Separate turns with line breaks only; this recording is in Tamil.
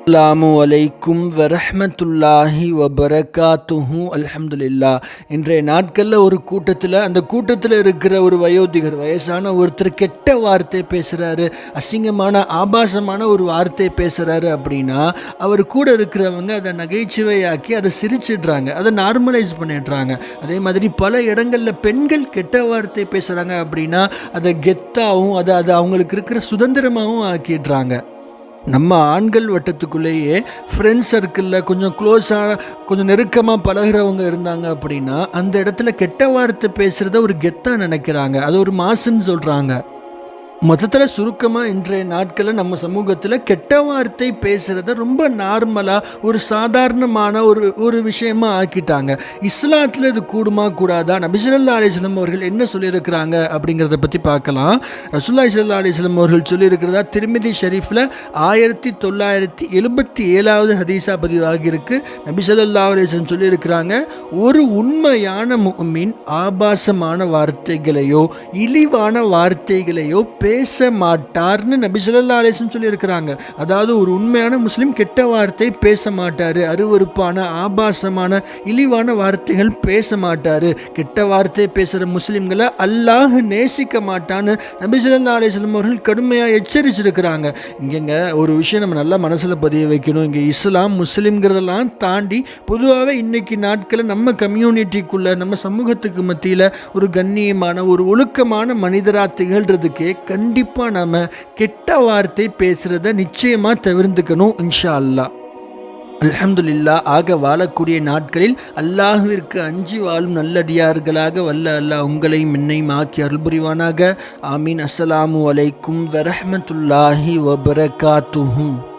அஸ்ஸலாமு அலைக்கும் வரஹமத்துல்லாஹி வபரகாத்துஹு அலமதுல்லா இன்றைய நாட்களில் ஒரு கூட்டத்தில் அந்த கூட்டத்தில் இருக்கிற ஒரு வயோதிகர் வயசான ஒருத்தர் கெட்ட வார்த்தை பேசுகிறாரு அசிங்கமான ஆபாசமான ஒரு வார்த்தை பேசுகிறாரு அப்படின்னா அவர் கூட இருக்கிறவங்க அதை நகைச்சுவையாக்கி அதை சிரிச்சிடுறாங்க அதை நார்மலைஸ் பண்ணிடுறாங்க. அதே மாதிரி பல இடங்களில் பெண்கள் கெட்ட வார்த்தை பேசுகிறாங்க அப்படின்னா அதை கெத்தாகவும் அதை அதை அவங்களுக்கு இருக்கிற சுதந்திரமாகவும் ஆக்கிடுறாங்க. நம்ம ஆண்கள் வட்டத்துக்குள்ளேயே ஃப்ரெண்ட்ஸ் சர்க்கிளில் கொஞ்சம் க்ளோஸான கொஞ்சம் நெருக்கமாக பழகுறவங்க இருந்தாங்க அப்படின்னா அந்த இடத்துல கெட்ட வார்த்தை பேசுகிறத ஒரு கெத்தாக நினைக்கிறாங்க. அது ஒரு மாசுன்னு சொல்கிறாங்க மொத்தத்தில் சுருக்கமாக இன்றைய நாட்களில் நம்ம சமூகத்தில் கெட்ட வார்த்தை பேசுகிறத ரொம்ப நார்மலாக ஒரு சாதாரணமான ஒரு ஒரு விஷயமா ஆக்கிட்டாங்க. இஸ்லாத்தில் இது கூடுமா கூடாதா? நபிசுல்லா அலிஸ்லம் அவர்கள் என்ன சொல்லியிருக்கிறாங்க அப்படிங்கிறத பற்றி பார்க்கலாம். ரசுல்லா இஸ்லா அலிஸ்லம் அவர்கள் சொல்லியிருக்கிறதா? திருமதி ஷெரீஃபில் ஆயிரத்தி தொள்ளாயிரத்தி எழுபத்தி ஏழாவது ஹதீஸா பதிவாகியிருக்கு. நபிசல்லா அலிஸ்லம் சொல்லியிருக்கிறாங்க ஒரு உண்மையான முகமின் ஆபாசமான வார்த்தைகளையோ இழிவான வார்த்தைகளையோ பே பேச மாட்டார்னு நபிசல்லா அலேசன் சொல்லியிருக்கிறாங்க. அதாவது ஒரு உண்மையான முஸ்லீம் கெட்ட வார்த்தை பேச மாட்டார் அருவருப்பான ஆபாசமான இழிவான வார்த்தைகள் பேச மாட்டார் கெட்ட வார்த்தை பேசுகிற முஸ்லீம்களை அல்லாஹ் நேசிக்க மாட்டான்னு நபிசல்லா அலேஸ்லம் அவர்கள் கடுமையாக எச்சரிச்சிருக்கிறாங்க. இங்கேங்க ஒரு விஷயம் நம்ம நல்லா மனசில் பதிய வைக்கணும். இங்கே இஸ்லாம் முஸ்லீம்ங்கிறதெல்லாம் தாண்டி பொதுவாகவே இன்னைக்கு நாட்களில் நம்ம கம்யூனிட்டிக்குள்ளே நம்ம சமூகத்துக்கு மத்தியில் ஒரு கண்ணியமான ஒரு ஒழுக்கமான மனிதராக திகழ்கிறதுக்கே கண்டிப்பாக நம்ம கெட்ட வார்த்தை பேசுகிறத நிச்சயமாக தவிர்த்துக்கணும் இன்ஷா அல்லாஹ் அல்ஹம்துலில்லா ஆக வாழக்கூடிய நாட்களில் அல்லாஹுவிற்கு அஞ்சி வாழும் நல்லடியார்களாக வல்ல அல்லாஹ் உங்களையும் என்னையும் ஆக்கி அருள் புரிவானாக ஆமீன். அஸ்ஸலாமு அலைக்கும் வரஹ்மத்துல்லாஹி வபரகாத்துஹும்.